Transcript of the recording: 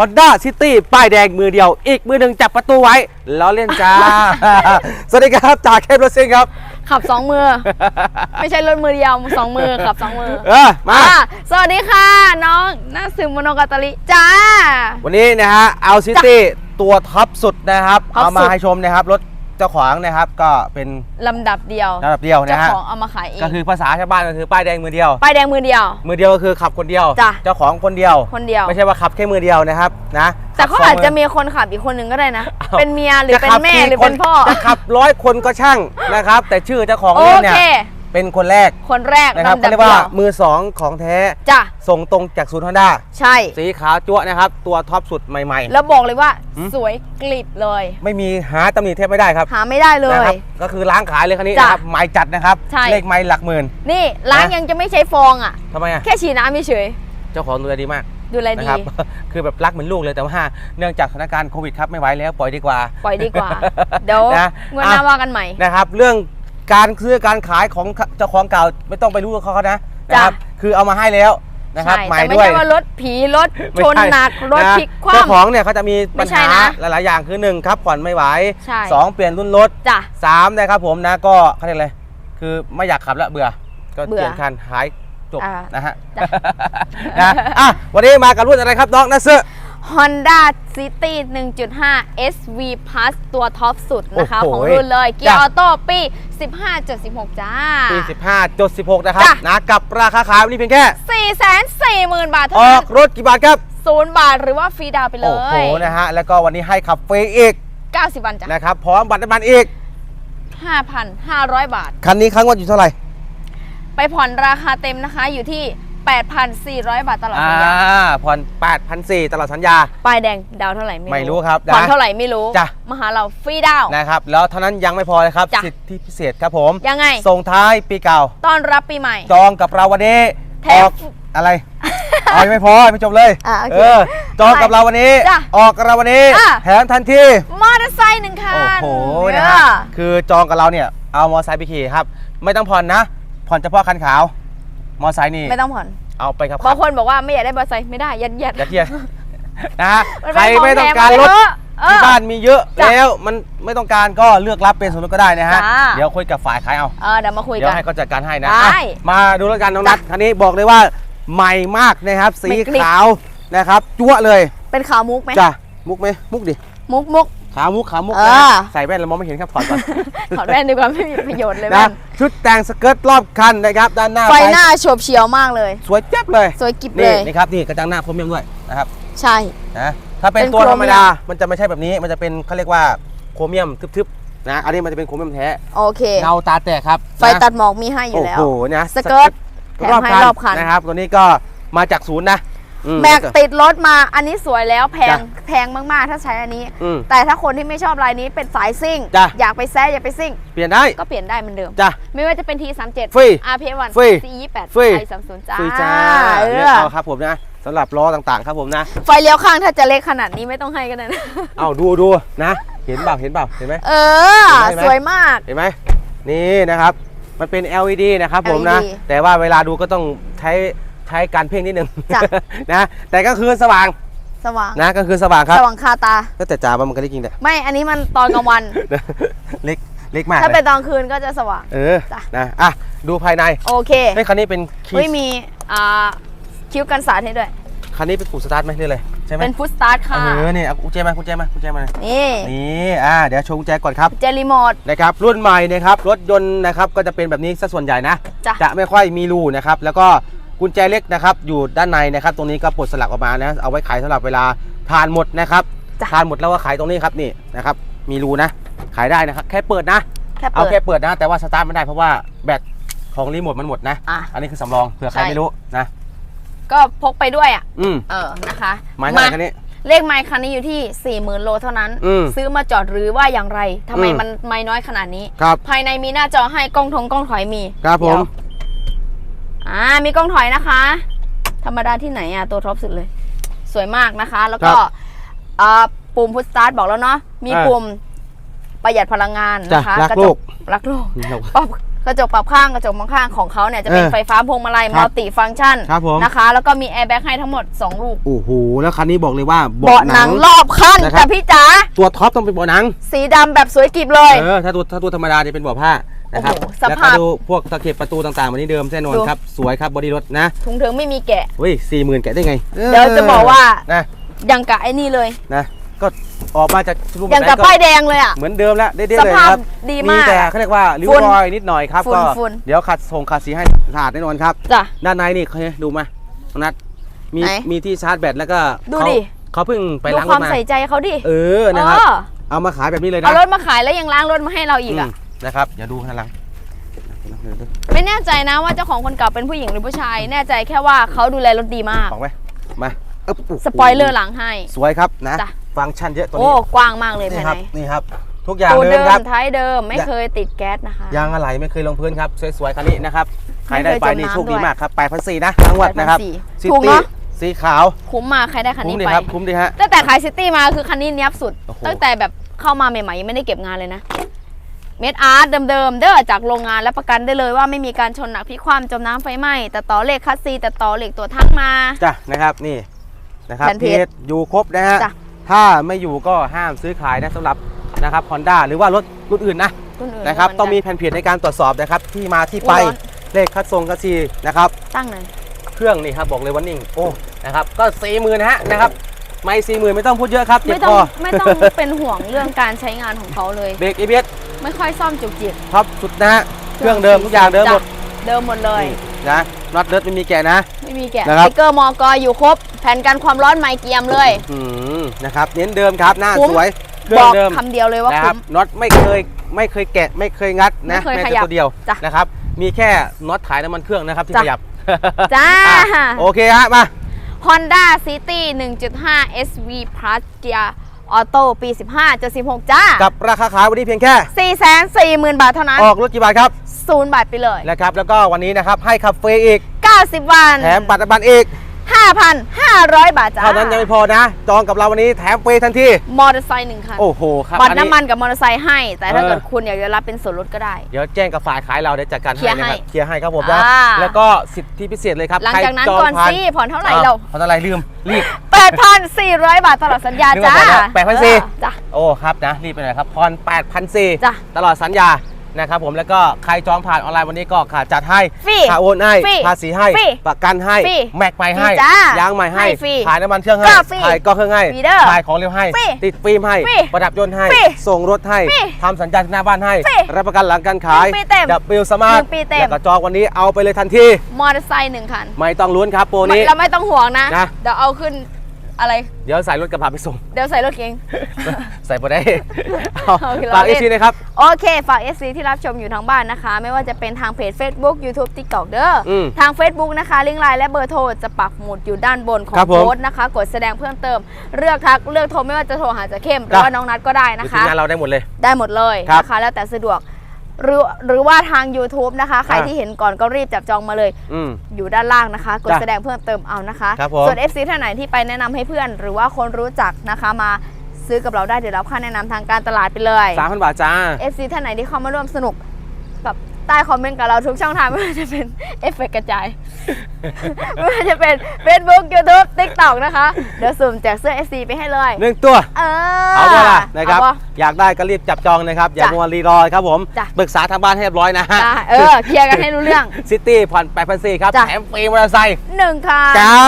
Honda City ป้ายแดงมือเดียว อีกมือหนึ่งจับประตูไว้ล้อเล่นจ้า สวัสดีครับจากเคปรถซิ่งครับ ขับสองมือ ไม่ใช่รถมือเดียวสองมือขับสองมือเออมา อะสวัสดีค่ะ น้องนาซึมโมโนกาตาลิจ้า วันนี้นะฮะเอาซิตี้ตัวท็อปสุดนะครับ ท็อปเอามาสุดให้ชมนะครับ รถ เจ้าของนะครับก็เป็นลำดับเดียวระดับเดียวเจ้านะฮะของเอามาขายเองก็คือภาษาชาวบ้านก็คือป้ายแดงมือเดียว ป้ายแดงมือเดียว มือเดียวก็คือขับคนเดียว จ้ะ เจ้าของคนเดียว คนเดียว ไม่ใช่ว่าขับแค่มือเดียวนะครับนะแต่เขาขับสงอาจจะมืมีคนขับอีกคนหนึ่งก็ได้นะอ้าวเป็นเมียหรือจะเป็นขับแม่กี่หรือคเป็นพ่อจะขับร้อยคนก็ช่างนะครับ แต่ชื่อเจ้าของโอเรื่องเนี่ย เคเป็นคนแรกคนแรกนะครับลำดัเขาบเรียกเดีว่ายวมือสองของแท้จ้ะส่งตรงจากศูนย์ฮอนด้าใช่ สีขาวจั๊วะนะครับ ตัวท็อปสุดใหม่ แล้วบอกเลยว่า หืม สวยกลิบเลย ๆ ไม่มีหาตำหนิเทพไม่ได้ครับหาไม่ได้เลนะยครับก็คือล้างขายเลยคันนี้จ้ะนะครับใหม่จัดนะครับใช่ เลขไม้หลักหมื่น นี่ล้างนะ ยังจะไม่ใช้ฟองอะ ทำไมอะแค่ฉีดน้ำเฉยเจ้าของดูแลดีมากๆดูแลนะดี ครับ คือแบบรักเหมือนลูกเลยแต่ว่าเนื่องจากสถานการณ์โควิดครับไม่ไหวแล้วปล่อยดีกว่า ปล่อยดีกว่า เดี๋ยวนะ งวดหน้าอะ ว่ากันใหม่ นะครับเรื่อง การซื้อการขายของเจ้าของเก่าไม่ต้องไปรู้กับเขาเขานะนะครับ คือเอามาให้แล้วนะครับใช่ใหม่แต่ไม่ด้วยใช่ว่ารถผีรถไม่ชนใช่หนักรถนะพลิกคเจ้าขว่ำองเนี่ยเขาจะมีปัญไม่ใช่หานะหลาย ๆ อย่างคือหนึ่งครับผ่อนไม่ไหวใช่สองเปลี่ยนรุ่นรถจ้ะสามนะครับผมนะก็เขาเรียกอะไรคือไม่อยากขับแล้วเบื่อ ก็เบื่เปอลี่ยนคันหายจบอ่านะฮะจ้ะนะอะวันนี้มากับรุ่นอะไรครับน้องนัสเซอร์ Honda City 1.5 SV Plus ตัวท็อปสุดนะคะ โอ้โหของรุ่นเลยเกียจ้ะร์ออโต้ปี 15.16 จ้า ปี 15จด16 นะครับ จ้ะ นะกับราคาขายวันนี้เพียงแค่ 440,000 บาทอเท่าอนั้กนรถกี่บาทครับ ศูนย์บาทหรือว่าฟรีดาวน์ไปเลโอ้โห ย นะฮะ แล้วก็วันนี้ให้ขับฟรีอีก 90 วันจ้ะนะครับ พร้อมบัตรน้ำมันอีก 5,500 บาท คันนี้ครั้งวันอยู่เท่าไหร่ ไปผ่อนราคาเต็มนะคะอยู่ที่ 8,400 บาทตลอดอ่าสัญญาผ่อน8,400ตลอดสัญญา ป้ายแดงดาวเท่าไหร่ไม่ไม่รู้ครับผ่อนนะเท่าไหร่ไม่รู้ จ้ะ มาหาเราฟรีดาวน์นะครับแล้วเท่านั้นยังไม่พอเลยครับจ้ะ สิทธิพิเศษครับผมยังไง ส่งท้ายปีเก่า ต้อนรับปีใหม่ จองกับเราวันนี้แถอมอกอะไรเอายังไม่พอไม่จบเลยอะโอเคเออจองกับเราวันนี้ จ้ะออกกับเราวันนี้ อะ แถมทันทีมอเตอร์ไซค์หนึ่งคัโอ้นโหนะฮะคือจองกับเราเนี่ยเอามอไซค์ไปขี่ครับ ไม่ต้องผ่อนนะ ผ่อนเฉพาะคันขาว มอไซค์นี่ไม่ต้องผ่อนเอาไปครับบางคนบอกว่าไม่อยากได้มอเตอร์ไซค์ไม่ได้ยัดเยียดยัดเยียดนะฮะมันใครเป็นของไม่ต้องการแถมรถมาเถอะเออที่บ้านมีเยอะจ้ะแล้วมันไม่ต้องการก็เลือกรับเป็นส่วนลดก็ได้นะฮะจ้าเดี๋ยวคุยกับฝ่ายขายเอาเออเดี๋ยวมาคุยเดี๋ยกัวนให้เขาจัดการให้นะได้อะมาดูแล้วกันน้องนัจ้ะทคันนี้บอกเลยว่าใหม่มากนะครับสีไม่กลิบขาวนะครับจั๊วะเลย เป็นขาวมุกไหมจ้ะมุกไหมมุกดิมุกมุก ขาวมุกขาวมุกเอนะอ ใส่แว่นแล้วมองไม่เห็นครับถอดก่อน ถอดแว่นดีกว่าไม่มีประโยชน์เลยนะแว่นชุดแต่งสเกิร์ตรอบคันนะครับด้านหน้าไฟหน้าโฉบเฉียวมากเลย สวยเจ็บเลยสวยกิบเลนี่ยนี่ครับนี่กระจังหน้าโครเมียมด้วยนะครับใช่ นะถ้าเป็นเป็นตัวโครธรรมเมียมดามันจะไม่ใช่แบบนี้มันจะเป็นเขาเรียกว่าโครเมียมทึบๆนะอันนี้มันจะเป็นโครเมียมแท้โอเค เงาตาแตกครับไฟนะตัดหมอกมีให้อยู่แล้ว โอ้โหนะสเกิร์ตแถมรอบให้คันรอบคัน นะครับตัวนี้ก็มาจากศูนย์นะอืม แม็กติดรถมาอันนี้สวยแล้วแพงจ้ะแพงมากๆ ถ้าใช้อันนี้ อืมแต่ถ้าคนที่ไม่ชอบลายนี้เป็นสายซิ่ง จ้ะ อยากไปแซ่อยากไปซิ่ง เปลี่ยนได้ ก็เปลี่ยนได้เหมือนเดิม จ้ะ ไม่ว่าจะเป็น T37 ฟรี RP1 ฟรี C28 ฟรี i30 จ้าฟรีจ้าเอเลือกอเอาครับผมนะสำหรับล้อต่างๆ ครับผมนะ ไฟเลี้ยวข้างถ้าจะเล็กขนาดนี้ไม่ต้องให้ก็ได้นะ เอาดูดูนะ เห็นเปล่าเห็นเปล่าเห็นไหม เออ เห็นไหม สวยมาก เห็นไหมนี่นะครับ มันเป็น LED นะครับผมนะ LED แต่ว่าเวลาดูก็ต้องใช้ ใช้การเพ่งนิดนึงจ้ะ นะแต่ก็คือสว่างสว่างนะก็คือสว่างครับสว่างคาตา ก็แต่จ่าว่ามันก็ได้จริงแต่ไม่อันนี้มันตอนกลางวัน เล็กเล็กมากถ้าเลเป็นยตอนคืนก็จะสว่าง เออจ้ะ นะอะดูภายในโอเคเฮ้ยคันนี้เป็นคีเฮ้ยย์มีอ่าคิ้วกันสาดให้ด้วย คันนี้เป็นปุ่มสตาร์ทไหมหรืออะไรใช่ไหมเป็นฟุตสตาร์ทค่ะ เออนี่เอากุญแจมากุญแจมากุญแจมานี่นี่อ่าเดี๋ยวโชว์กุญแจก่อนครับ เจรีโมด นะครับรุ่นใหม่นะครับรถยนต์นะครับก็จะเป็นแบบนี้ซะส่วนใหญ่นะ จ้ะ จะไม่ค่อยมีรูนะครับแล้วก็ กุญแจเล็กนะครับอยู่ด้านในนะครับ ตรงนี้ก็ปลดสลักออกมานะเอาไว้ขายสำหรับเวลาทานหมดนะครับจ้ะทานหมดแล้วก็ขายตรงนี้ครับนี่นะครับ มีรูนะ ขายได้นะครับ แค่เปิดนะแค่เอาเปิดแค่เปิดนะ แต่ว่าสตาร์ทไม่ได้เพราะว่าแบตของรีโมทมันหมดนะอะอันนี้คือสำรองเผื่อใครใช่ไม่รู้นะก็พกไปด้วยอะอืมเออนะคะหมายเท่าไหร่คันนี้เลขไมค์คันนี้อยู่ที่40,000โลเท่านั้นอืมซื้อมาจอดหรือว่าอย่างไรทำไมอืมมันไม่น้อยขนาดนี้ครับภายในมีหน้าจอให้กล้องทงกล้องถอยมี ครับผมเดี๋ยว อ่ามีกล้องถอยนะคะ ธรรมดาที่ไหนอะตัวท็อปสุดเลย สวยมากนะคะ แล้วก็อ่าปุ่มพุทสตาร์ทบอกแล้วเนาะมีอ่าปุ่มประหยัดพลังงานนะคะจ้ะรักระจโลกรักโลกเราปรับ กระจกปรับข้างกระจกมองข้างของเขาเนี่ยจะเป็นเออไฟฟ้าพวงมาลัยครัมับลติฟังก์ชันครับผม นะคะ แล้วก็มีแอร์แบ็กให้ทั้งหมด 2 ลูก โอ้โหแล้วคันนี้บอกเลยว่า เบาะหนังรอบคันนะครับ แต่พี่จ๋าตัวท็อปต้องเป็นเบาะหนังสีดำแบบสวยกริบเลย เออถ้าตัวถ้าตัวธรรมดาจะเป็นเบาะผ้านะครับโอ้โหสแล้วภาก็พดูพวกตะเข็บประตูต่างๆวันนี้เดิมแน่นอนดู ครับสวยครับบอดี้รถนะถุงเถิงไม่มีแกะ เฮ้ยสี่หมื่นแกะได้ไงเดี๋ยวจะบอกว่า นะ ยังกะไอ้นี่เลย นะ ก็ออกมาจากรูปยังไหนกับป้ายแดงเลยอะ เหมือนเดิมแล้วได้ๆเลยสภาพครับดีมากแต่เขาเรียกว่าริ้วฝุ่นรอยนิดหน่อยครับฝุ่นก็ฝุ่นเดี๋ยวขัดส่งขัดสีให้สะอาดแน่นอนครับจ้ะด้านในนี่เคยดูมาน้องนัดมีไหนมีที่ชาร์จแบตแล้วก็ดูเขาดิเขาเพิ่งไปดูล้างครวาถมมาใส่ใจเขาดิเออนะครับเออเอามาขายแบบนี้เลยนะเอารถมาขายแล้วยังล้างรถมาให้เราอีกอะมนะครับอย่าดูข้างหลังไม่แน่ใจนะว่าเจ้าของคนเก่าเป็นผู้หญิงหรือผู้ชาย แน่ใจแค่ว่าเขาดูแลรถดีมากของไว้มาอึ๊บโโหสปอยเลอร์หลังให้ สวยครับนะจ้ะ ฟังก์ชันเยอะตัวโอ้นี้กว้างมากเลยนี่ภายครับในนี่ครับ ทุกอย่างตัวเดิเดิมมครับ ท้ายเดิมไม่อย่าเคยติดแก๊สนะคะ ยางอะไรไม่เคยลงพื้นครับ สวยๆคันนี้นะครับใครได้ไม่เคไปยจมนี่น้ำโชคดีด้วยมากครับ8 4 0 0นะทั้งวัดนะครับ8,400ซิถูกตี้เนอะ สีขาว คุ้มมากใครได้คันคุ้มนี้ดีไป ครับ คุ้มดีฮะ ตั้งแต่ขายซิตี้มาคือคันนี้เนี้ยบสุด โอ้โห ตั้งแต่แบบเข้ามาใหม่ๆยังไม่ได้เก็บงานเลยนะ เมดอาร์ตเดิมๆเด้อจากโรงงานและประกันได้เลยว่าไม่มีการชนหนักพลิกคว่ำจมน้ำไฟไหม้แต่ต่อเหล็กคัสซีแต่ต่อเหล็กตัวทั้งมา จ้ะนะครับนี่นะครับแผ่นเพเพจจอยู่ครบนะฮะ จ้ะ ถ้าไม่อยู่ก็ห้ามซื้อขายนะสำหรับนะครับฮอนด้าหรือว่ารถรุ่นอื่นนะรุ่นอื่นนะครับเหนต้องมีกันแผ่นเพจในการตรวจสอบนะครับ ที่มาที่ไปร้อนเลขคัดทรงคัดซีนะครับ ตั้งหน่อยเครื่องนี่ครับบอกเลยว่านิ่งโอ้นะครับก็สี่หมื่นนะฮะนะครับไม่สี่หมื่นไม่ต้องพูดเยอะครับเจ็บไม่คต้องอไม่ต้องเป็นห่วงเรื่องการใช้งานของเขาเลย เบรกเอเบียไม่ค่อยซ่อมจุกจิก ท็อปสุดนะฮะเครื่องเดิมทุกอย่างเดิมหมดจ้ะเดิมหมดเลย นี่ นะน็อตเดิร์ดไม่มีแกะนะ ไม่มีแกะนะสครับติ๊กเกอร์มอกอยู่ครบ แผ่นกันความร้อนไมค์เกียมเลย อืมนะครับเน้นเดิมครับหน้าคุ้ม สวยเครื่บองอกเดิมคำเดียวเลยว่านะครับคุ้มน็อตไม่เคยไม่เคยแกะไม่เคยงัดนะไม่เคยแม้ขแต่ยับตัวเดียวจ้ะนะครับมีแค่น็อตถ่ายน้ำมันเครื่องนะครับที่จ้ะ ขยับจ้า อะโอเคฮะมา Honda City 1.5 SV Plus Gear Auto ปี 15 76 จ้า กับราคาขายวันนี้เพียงแค่ 440,000 บาทเท่านั้น ออกรถกี่บาทครับศูนย์บาทไปเลย นะครับ แล้วก็วันนี้นะครับให้ขับฟรีอีก 90 วัน แถมบัตรบัตรอีก 5,500 บาทจ้าเท่านั้นยังไม่พอนะ จองกับเราวันนี้แถมฟรีทันที มอเตอร์ไซค์หนึ่งคัน โอ้โห ครับบัตรอัน้ำมันกับมอเตอร์ไซค์ให้ แต่ถ้าเออเกิดคุณอยากจะรับเป็นส่วนลดก็ได้ เดี๋ยวแจ้งกับฝ่ายขายเราเดี๋ยวจัดการเคลียร์ให้นะครับให้เคลียร์ให้ครับผมนะอ่าแล้วก็สิทธิพิเศษเลยครับหลังใครจากนั้นจองก่อนผ่าสิผ่อนเท่าไหร่อ้วเราผ่อนเท่าไหร่ลืมรีบ8,400 บาทตลอดสัญญานึกจ้าว่าผ่อนแล้ว8,400เออจ้ะโอ้ครับนะรีบไปหน่อยครับผ่อน8,400จ้ะตลอดสัญญา นะครับผมแล้วก็ใครจองผ่านออนไลน์วันนี้ก็ขาจัดให้ฟรีค่าโอนให้ฟรีภาษีให้ฟรีประกันให้ฟรีแม็กใหม่ให้ฟรีจ้ายางใหม่ให้ให้ฟรีขายน้ำมันเครื่องให้ก็ฟรีขายก็เครื่องให้ฟรีเด้อขายของเร็วให้ ฟรีติดฟิล์มให้ฟรีประดับยนต์ให้ ฟรีส่งรถให้ฟรีทำสัญญาณหน้าบ้านให้ฟรีรับประกันหลังการขายหนึ่งปีเต็มดับเบิลสมาร์ทหนึ่งปีเต็ม แล้วก็จองวันนี้เอาไปเลยทันทีมอเตอร์ไซค์หนึ่งคัน ไม่ต้องลุ้นครับโปรนี้เราไม่ต้องห่วงนะนะ เดี๋ยวเอาขึ้น อะไร เดี๋ยวใส่รถกระบะไปส่ง เดี๋ยวใส่รถเก๋ง ใส่พอได้เอาเอาเราฝากเล่อีนกทีนะครับ โอเค ฝาก FC ที่รับชมอยู่ทางบ้านนะคะ ไม่ว่าจะเป็นทางเพจ Facebook YouTube TikTok เด้ออมทาง Facebook นะคะ ลิงก์ไลน์และเบอร์โทรจะปักหมุดอยู่ด้านบนของครับผมโพสต์นะคะ กดแสดงเพิ่มเติม เลือกทักเลือกโทรไม่ว่าจะโทรหาจะเข้มหรือจ้ะว่าน้องนัดก็ได้นะทีมคะ งานเราได้หมดเลย ได้หมดเลยครับ นะคะ แล้วแต่สะดวก หรือหรือว่าทาง YouTube นะคะ ใครอะที่เห็นก่อนก็รีบจับจองมาเลย อืม อยู่ด้านล่างนะคะ กดจ้ะแสดงเพิ่มเติมเอานะคะ ครับผม ส่วน FC ท่านไหนที่ไปแนะนำให้เพื่อน หรือว่าคนรู้จักนะคะมาซื้อกับเราได้เดี๋ยวรับค่าแนะนำทางการตลาดไปเลยสามพันบาทจ้า FC ท่านไหนที่เข้ามาร่วมสนุกกับ ใต้คอมเมนต์กับเราทุกช่องทางไม่ว่าจะเป็นเอฟเฟกกระจาย ไม่ว่าจะเป็น Facebook YouTube TikTok นะคะ เดี๋ยวสุ่มแจกเสื้อ FC ไปให้เลย หนึ่งตัว เออเอาเวล่ะนะครับ เอาป อยากได้ก็รีบจับจองนะครับ อย่าจ้ะมัวรีรอครับผม จ้ะ ปรึกษาทางบ้านให้เรียบร้อยนะฮะจ้ะเออเคลียร์กันให้รู้เรื่อง ซิตี้ผ่อน8 0 0ครับ จ้ะ แถมฟรีมอเตอร์ไซค์หนึ่งค่ะ เจ้า